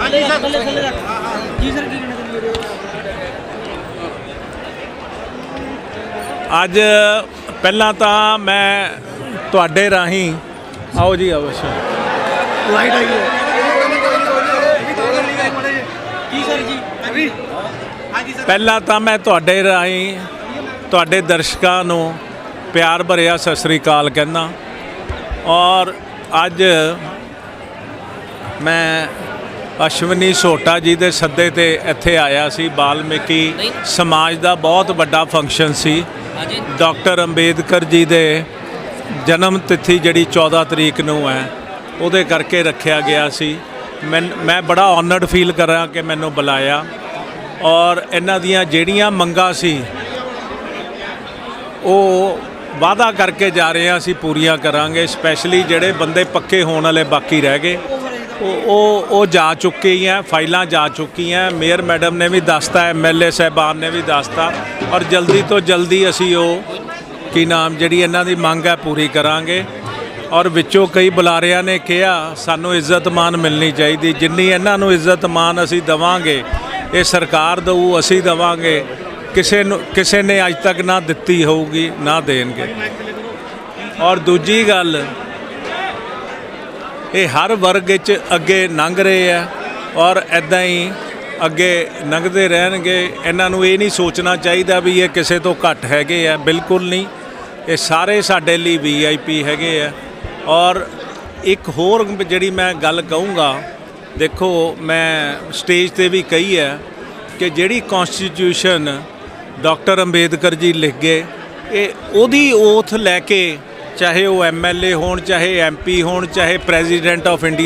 ਹਾਂਜੀ ਸਰ। ਥੱਲੇ ਥੱਲੇ ਰੱਖ। ਜੀ ਸਰ ਕੀ ਕਹਿਣਾ ਚਾਹੁੰਦੇ ਹੋ ਅੱਜ ਪਹਿਲਾਂ ਤਾਂ ਮੈਂ ਤੁਹਾਡੇ ਰਾਹੀਂ ਆਓ ਜੀ ਅਵਸ਼ ਲਾਈਟ ਆਈ ਹੈ। ਜੀ ਸਰ ਜੀ। ਹਾਂਜੀ ਸਰ। ਪਹਿਲਾਂ ਤਾਂ ਮੈਂ ਤੁਹਾਡੇ ਰਾਹੀਂ ਤੁਹਾਡੇ ਦਰਸ਼ਕਾਂ ਨੂੰ ਪਿਆਰ ਭਰਿਆ ਸਤਿ ਸ੍ਰੀ ਅਕਾਲ ਕਹਿੰਦਾ। ਔਰ ਅੱਜ ਮੈਂ ਅਸ਼ਵਨੀ ਸੋਟਾ ਜੀ ਦੇ ਸੱਦੇ ਤੇ ਇੱਥੇ ਆਇਆ ਸੀ ਬਾਲਮੀਕੀ ਸਮਾਜ ਦਾ ਬਹੁਤ ਵੱਡਾ ਫੰਕਸ਼ਨ ਸੀ। ਡਾਕਟਰ ਅੰਬੇਦਕਰ ਜੀ ਦੇ ਜਨਮ ਤਿਥੀ ਜਿਹੜੀ 14 ਤਰੀਕ ਨੂੰ ਹੈ ਉਹਦੇ ਕਰਕੇ ਰੱਖਿਆ ਗਿਆ ਸੀ। ਮੈਂ ਮੈਂ ਬੜਾ ਆਨਰਡ ਫੀਲ ਕਰਾਂ ਕਿ ਮੈਨੂੰ ਬੁਲਾਇਆ। ਔਰ ਇਹਨਾਂ ਦੀਆਂ ਜਿਹੜੀਆਂ ਮੰਗਾਂ ਸੀ ਉਹ ਵਾਅਦਾ ਕਰਕੇ ਜਾ ਰਹੇ ਹਾਂ ਅਸੀਂ ਪੂਰੀਆਂ ਕਰਾਂਗੇ ਸਪੈਸ਼ਲੀ ਜਿਹੜੇ ਬੰਦੇ ਪੱਕੇ ਹੋਣ ਵਾਲੇ ਬਾਕੀ ਰਹਿ ਗਏ। ਉਹ ਉਹ ਉਹ ਜਾ ਚੁੱਕੀ ਹੈ, ਫਾਈਲਾਂ ਜਾ ਚੁੱਕੀਆਂ ਮੇਅਰ ਮੈਡਮ ਨੇ ਵੀ ਦੱਸਤਾ ਐਮਐਲਏ ਸਾਹਿਬਾਨ ਨੇ ਵੀ ਦੱਸਤਾ। ਔਰ ਜਲਦੀ ਤੋਂ ਜਲਦੀ ਅਸੀਂ ਉਹ ਕੀ ਨਾਮ, ਜਿਹੜੀ ਇਹਨਾਂ ਦੀ ਮੰਗ ਹੈ, ਪੂਰੀ ਕਰਾਂਗੇ। ਔਰ ਵਿੱਚੋਂ ਕਈ ਬੁਲਾਰਿਆਂ ਨੇ ਕਿਹਾ, ਸਾਨੂੰ ਇੱਜ਼ਤ ਮਾਨ ਮਿਲਣੀ ਚਾਹੀਦੀ। ਜਿੰਨੀ ਇਹਨਾਂ ਨੂੰ ਇੱਜ਼ਤ ਮਾਨ ਅਸੀਂ ਦਵਾਂਗੇ, ਇਹ ਸਰਕਾਰ ਦਊ, ਅਸੀਂ ਦਵਾਂਗੇ। ਕਿਸੇ ਨੂੰ ਕਿਸੇ ਨੇ ਅੱਜ ਤੱਕ ਨਾ ਦਿੱਤੀ ਹੋਊਗੀ, ਨਾ ਦੇਣਗੇ। ਔਰ ਦੂਜੀ ਗੱਲ ਇਹ ਹਰ ਵਰਗ ਵਿੱਚ ਅੱਗੇ ਲੰਘ ਰਹੇ ਆ ਔਰ ਐਦਾਂ ਹੀ ਅੱਗੇ ਲੰਘਦੇ ਰਹਿਣਗੇ। ਇਹਨਾਂ ਨੂੰ ਇਹ ਨਹੀਂ ਸੋਚਣਾ ਚਾਹੀਦਾ ਵੀ ਇਹ ਕਿਸੇ ਤੋਂ ਘੱਟ ਹੈਗੇ ਆ। ਬਿਲਕੁਲ ਨਹੀਂ। ਇਹ ਸਾਰੇ ਸਾਡੇ ਲਈ ਵੀਆਈਪੀ ਹੈਗੇ ਆ। ਔਰ ਇੱਕ ਹੋਰ ਜਿਹੜੀ ਮੈਂ ਗੱਲ ਕਹੂੰਗਾ, ਦੇਖੋ ਮੈਂ ਸਟੇਜ ਤੇ ਵੀ ਕਹੀ ਹੈ ਕਿ ਜਿਹੜੀ ਕਨਸਟੀਟਿਊਸ਼ਨ ਡਾਕਟਰ ਅੰਬੇਦਕਰ ਜੀ ਲਿਖ ਗਏ, ਇਹ ਉਹਦੀ ਓਥ ਲੈ ਕੇ ਚਾਹੇ ਉਹ ਐਮਐਲਏ ਹੋਣ ਚਾਹੇ ਐਮਪੀ ਹੋਣ ਚਾਹੇ ਪ੍ਰੈਜ਼ੀਡੈਂਟ ਆਫ ਇੰਡੀਆ